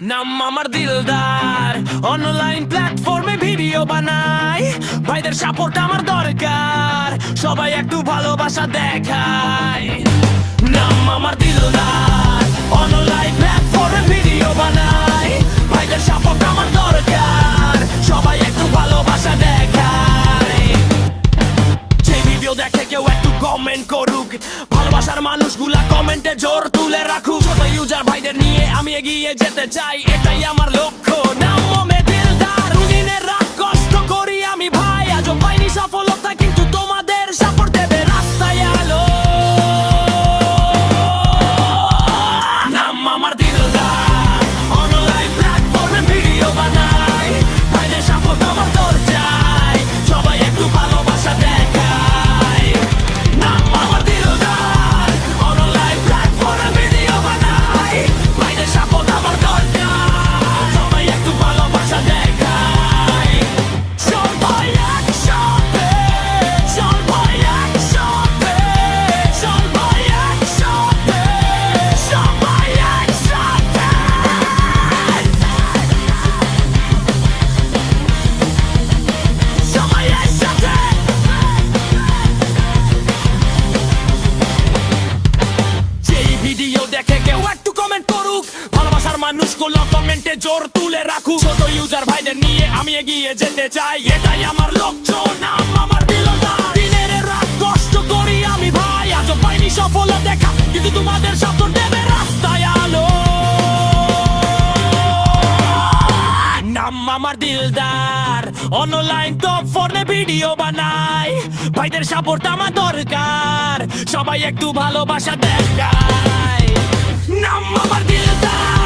নাম আমার দিলদার। অনলাইন প্ল্যাটফর্মে ভিডিও বানাই। ভাইদের সাপোর্ট আমার দরকার। সবাই একটু ভালোবাসা দেখায় নাম আমার দিলদার। অনলাইন প্ল্যাটফর্মে ভিডিও বানাই। ভাইদের সাপোর্ট আমার দরকার। সবাই একটু ভালোবাসা দেখায় যে ভিডিও দেখে কেউ একটু কমেন্ট করুক। ভালোবাসার মানুষগুলা কমেন্টে জোর তুলে রাখুক। ছোট ইউজার ভাইদের নিয়ে আমি এগিয়ে যেতে চাই এটাই আমার লক্ষ্য। নাম ভিডিও দেখে কেউ একটু কমেন্ট করুক। ভালোবাসার মানুষগুলো কমেন্টে জোর তুলে রাখুক। ছোট ইউজার ভাইদের নিয়ে আমি এগিয়ে যেতে চাই। এটাই আমার লক্ষ্য, নাম আমার দিনের রাত কষ্ট করি আমি ভাই, আজও পাইনি সফল দেখা, কিন্তু তোমাদের সাপোর্ট দেবে রাস্তায় আলো। নাম আমার দিলদার অনলাইন টপ ফোনে ভিডিও বানাই। ভাইদের সাপোর্ট আমার দরকার। সবাই একটু ভালোবাসা দেখায় নাম আমার দিলদার।